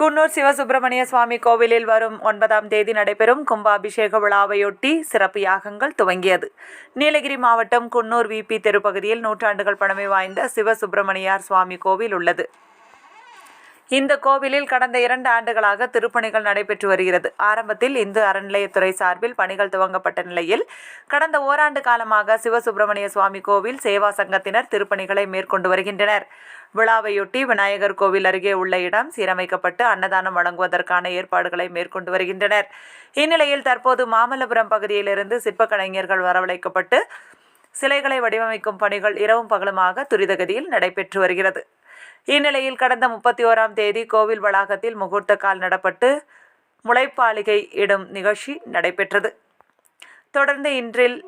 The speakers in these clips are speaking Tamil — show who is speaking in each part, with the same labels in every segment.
Speaker 1: குன்னூர் சிவசுப்பிரமணிய சுவாமி கோவிலில் வரும் ஒன்பதாம் தேதி நடைபெறும் கும்பாபிஷேக விழாவையொட்டி சிறப்பு யாகங்கள் துவங்கியது. நீலகிரி மாவட்டம் குன்னூர் விபி தெருப்பகுதியில் நூற்றாண்டுகள் பழமை வாய்ந்த சிவசுப்பிரமணியார் சுவாமி கோவில் உள்ளது. இந்த கோவிலில் கடந்த இரண்டு ஆண்டுகளாக திருப்பணிகள் நடைபெற்று வருகிறது. ஆரம்பத்தில் இந்து அறநிலையத்துறை சார்பில் பணிகள் துவங்கப்பட்ட நிலையில் கடந்த ஓராண்டு காலமாக சிவசுப்பிரமணிய சுவாமி கோவில் சேவா சங்கத்தினர் திருப்பணிகளை மேற்கொண்டு வருகின்றனர். விழாவையொட்டி விநாயகர் கோவில் அருகே உள்ள இடம் சீரமைக்கப்பட்டு அன்னதானம் வழங்குவதற்கான ஏற்பாடுகளை மேற்கொண்டு வருகின்றனர். இந்நிலையில் தற்போது மாமல்லபுரம் பகுதியிலிருந்து சிற்பக்கலைஞர்கள் வரவழைக்கப்பட்டு சிலைகளை வடிவமைக்கும் பணிகள் இரவும் பகலுமாக துரிதகதியில் நடைபெற்று வருகிறது. இந்நிலையில் கடந்த முப்பத்தி ஓராம் தேதி கோவில் வளாகத்தில் முகூர்த்த கால் நடப்பட்டு முளைப்பாளிகை இடும் நிகழ்ச்சி நடைபெற்றது. தொடர்ந்து இன்றில்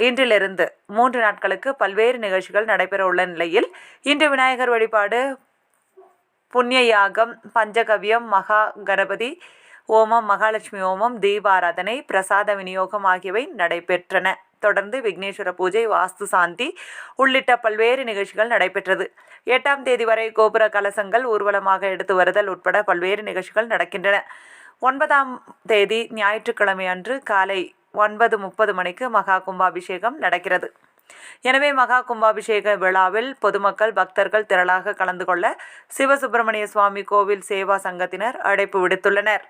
Speaker 1: இன்றிலிருந்து மூன்று நாட்களுக்கு பல்வேறு நிகழ்ச்சிகள் நடைபெற உள்ள நிலையில் இன்று விநாயகர் வழிபாடு புண்ணிய யாகம் பஞ்சகவ்யம் மகா கணபதி ஓமம் மகாலட்சுமி ஓமம் தீபாராதனை பிரசாத விநியோகம் ஆகியவை நடைபெற்றன. தொடர்ந்து விக்னேஸ்வர பூஜை வாஸ்து சாந்தி உள்ளிட்ட பல்வேறு நிகழ்ச்சிகள் நடைபெற்றது. எட்டாம் தேதி வரை கோபுர கலசங்கள் ஊர்வலமாக எடுத்து வருதல் உட்பட பல்வேறு நிகழ்ச்சிகள் நடக்கின்றன. ஒன்பதாம் தேதி ஞாயிற்றுக்கிழமை அன்று காலை ஒன்பது முப்பது மணிக்கு மகா கும்பாபிஷேகம் நடக்கிறது. எனவே மகா கும்பாபிஷேக விழாவில் பொதுமக்கள் பக்தர்கள் திரளாக கலந்து கொள்ள சிவசுப்பிரமணிய சுவாமி கோவில் சேவா சங்கத்தினர் அழைப்பு விடுத்துள்ளனர்.